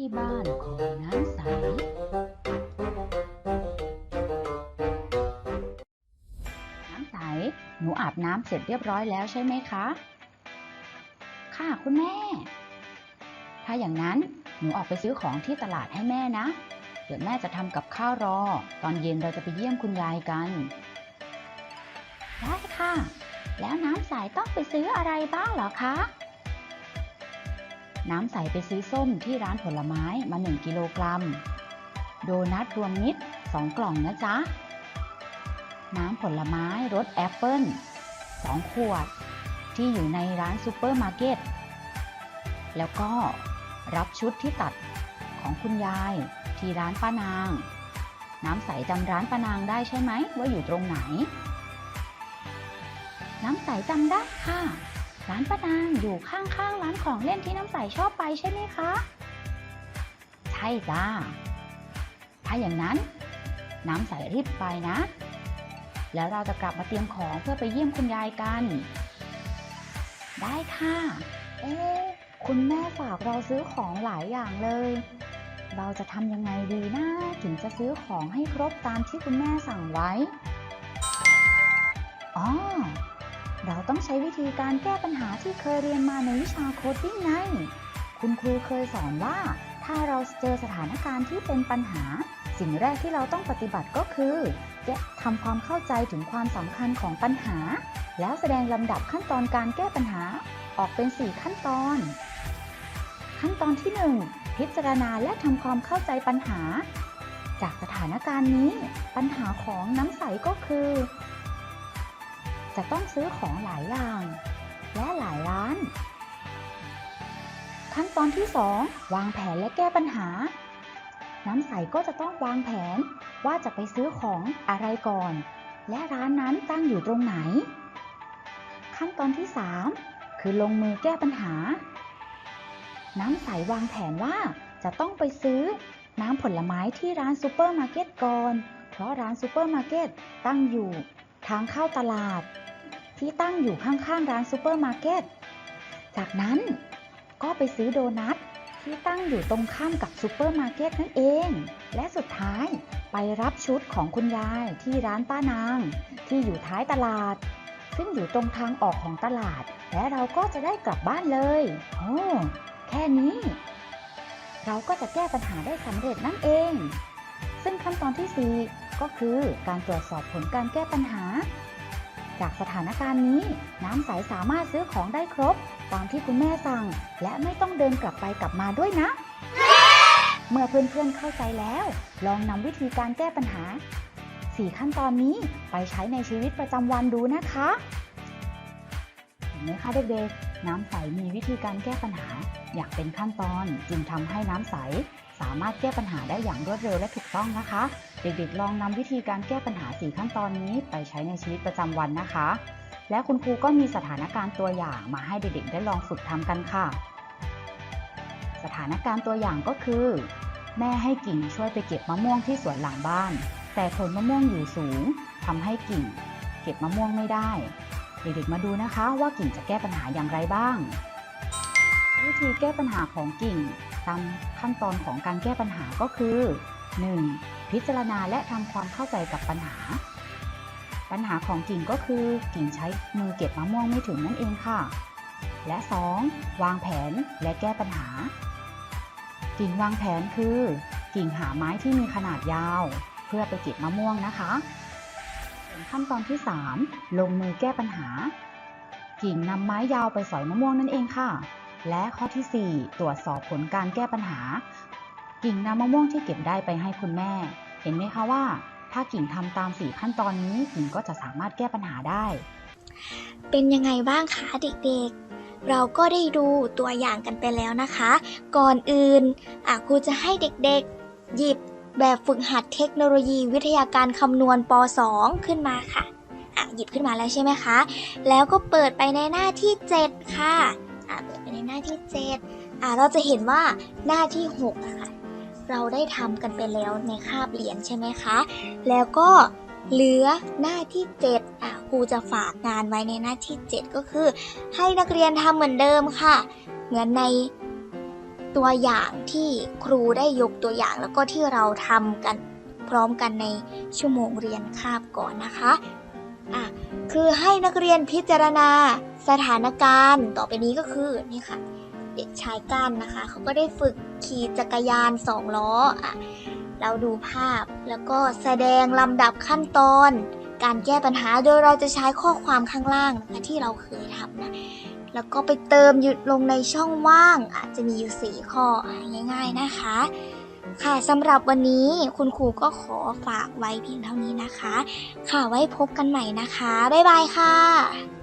ที่บ้านของน้ำใส น้ำใส หนูอาบน้ำเสร็จเรียบร้อยแล้วใช่ไหมคะ ค่ะคุณแม่ ถ้าอย่างนั้นหนูออกไปซื้อของที่ตลาดให้แม่นะ เดี๋ยวแม่จะทำกับข้าวรอ ตอนเย็นเราจะไปเยี่ยมคุณยายกัน ได้ค่ะ แล้วน้ำใสต้องไปซื้ออะไรบ้างเหรอคะ น้ำใสไปซื้อส้มที่ร้านผลไม้มา 1 กิโลกรัม โดนัทรวมมิตร 2 กล่องนะจ๊ะ น้ำผลไม้รสแอปเปิ้ล 2 ขวด ที่อยู่ในร้านซูเปอร์มาร์เก็ต แล้วก็รับชุดที่ตัดของคุณยายที่ร้านป้านาง น้ำใสจำร้านป้านางได้ใช่ไหมว่าอยู่ตรงไหน น้ำใสจำได้ค่ะ ร้านป้านางอยู่ข้างๆ ร้านของเล่นที่น้ำใสชอบไปใช่ไหมคะ ใช่จ้า ถ้าอย่างนั้น น้ำใสรีบไปนะ แล้วเราจะกลับมาเตรียมของเพื่อไปเยี่ยมคุณยายกัน ได้ค่ะ เอ๊คุณแม่ฝากเราซื้อของหลายอย่างเลย เราจะทำยังไงดีนะถึงจะซื้อของให้ครบตามที่คุณแม่สั่งไว้ อ๋อ เราต้องใช้วิธีการแก้ปัญหาที่เคยเรียนมาในวิชาโคดดิ้งไง คุณครูเคยสอนว่า ถ้าเราเจอสถานการณ์ที่เป็นปัญหา สิ่งแรกที่เราต้องปฏิบัติก็คือแก้ทำความเข้าใจถึงความสำคัญของปัญหา แล้วแสดงลำดับขั้นตอนการแก้ปัญหาออกเป็น 4 ขั้นตอน ขั้นตอนที่ 1 พิจารณาและทำความเข้าใจปัญหา จากสถานการณ์นี้ ปัญหาของน้ำใสก็คือ จะต้องซื้อของหลายอย่าง และหลายร้าน ขั้นตอนที่ 2 วางแผนและแก้ปัญหา น้ำใสก็จะต้องวางแผนว่าจะไปซื้อของอะไรก่อน และร้านนั้นตั้งอยู่ตรงไหน ขั้นตอนที่ 3 คือลงมือแก้ปัญหา น้ำใสวางแผนว่าจะต้องไปซื้อน้ำผลไม้ที่ร้านซูเปอร์มาร์เก็ตก่อน เพราะร้านซูเปอร์มาร์เก็ตตั้งอยู่ ทางเข้าตลาด ที่ตั้งอยู่ข้างๆร้านซูเปอร์มาร์เก็ต จากนั้นก็ไปซื้อโดนัทที่ตั้งอยู่ตรงข้ามกับซูเปอร์มาร์เก็ตนั่นเอง และสุดท้ายไปรับชุดของคุณยายที่ร้านป้านาง ที่อยู่ท้ายตลาด ซึ่งอยู่ตรงทางออกของตลาด และเราก็จะได้กลับบ้านเลยโอ้แค่นี้ เราก็จะแก้ปัญหาได้สำเร็จนั่นเอง ซึ่งขั้นตอนที่ 4 ก็คือการตรวจสอบผลการแก้ปัญหา จากสถานการณ์นี้ น้ำใสสามารถซื้อของได้ครบ ตามที่คุณแม่สั่ง และไม่ต้องเดินกลับไปกลับมาด้วยนะ เมื่อเพื่อนๆเข้าใจแล้ว ลองนำวิธีการแก้ปัญหา 4 ขั้นตอนนี้ไปใช้ในชีวิตประจำวันดูนะคะเห็นไหมคะเด็กๆน้ำใสมีวิธีการแก้ปัญหา อยางเป็นขั้นตอนจึงทำให้น้ำใส สามารถแก้ปัญหาได้อย่างรวดเร็วและถูกต้องนะคะ เด็กๆ ลองนำวิธีการแก้ปัญหา 4 ขั้นตอนนี้ไปใช้ในชีวิตประจำวันนะคะ และคุณครูก็มีสถานการณ์ตัวอย่างมาให้เด็กๆ ได้ลองฝึกทำกันค่ะ สถานการณ์ตัวอย่างก็คือ แม่ให้กิ่งช่วยไปเก็บมะม่วงที่สวนหลังบ้าน แต่ผลมะม่วงอยู่สูงทำให้กิ่ง เก็บมะม่วงไม่ได้ เด็กๆ มาดูนะคะว่ากิ่งจะแก้ปัญหาอย่างไรบ้าง วิธีแก้ปัญหาของกิ่ง ตามขั้นตอนของการแก้ปัญหาก็คือ 1. พิจารณาและทำความเข้าใจกับปัญหา ปัญหาของกิ่งก็คือกิ่งใช้มือเก็บมะม่วงไม่ถึงนั่นเองค่ะ และ 2. วางแผนและแก้ปัญหา กิ่งวางแผนคือ กิ่งหาไม้ที่มีขนาดยาว เพื่อไปเก็บมะม่วงนะคะขั้นตอนที่ 3 ลงมือแก้ปัญหา กิ่งนำไม้ยาวไปสอยมะม่วงนั่นเองค่ะ และข้อที่ 4 ตรวจสอบผลการแก้ปัญหา กิ่งนำมะม่วงที่เก็บได้ไปให้คุณแม่ เห็นไหมคะว่า ถ้ากิ่งทำตาม 4 ขั้นตอนนี้กิ่งก็จะสามารถแก้ปัญหาได้ เป็นยังไงบ้างคะเด็กๆ เราก็ได้ดูตัวอย่างกันไปแล้วนะคะ ก่อนอื่นครูจะให้เด็กๆ หยิบแบบฝึกหัดเทคโนโลยีวิทยาการคำนวณป .2 ขึ้นมาค่ะหยิบขึ้นมาแล้วใช่ไหมคะ แล้วก็เปิดไปในหน้าที่ 7 ค่ะอะเปิด หน้าที่7อะเราจะเห็นว่าหน้าที่6อะค่ะเราได้ทำกันไปแล้วในคาบเรียนใช่ไหมคะ แล้วก็เหลือหน้าที่7อะครูจะฝากงานไว้ในหน้าที่ 7 ก็คือ ให้นักเรียนทำเหมือนเดิมค่ะ เหมือนในตัวอย่างที่ครูได้ยกตัวอย่างแล้วก็ที่เราทำกันพร้อมกันในชั่วโมงเรียนคาบก่อนนะคะอะคือให้นักเรียนพิจารณา สถานการณ์ต่อไปนี้ก็คือนี่ค่ะ เด็กชายก้านนะคะ เขาก็ได้ฝึกขี่จักรยานสองล้ออะเราดูภาพแล้วก็แสดงลำดับขั้นตอน การแก้ปัญหาโดยเราจะใช้ข้อความข้างล่างนะคะที่เราเคยทำนะแล้วก็ไปเติมหยุดลงในช่องว่าง อาจจะมีอยู่ 4 ข้ออง่ายๆนะคะ ค่ะสำหรับวันนี้คุณครูก็ขอฝากไว้เพียงเท่านี้นะคะ ค่ะไว้พบกันใหม่นะคะ บ๊ายบายค่ะ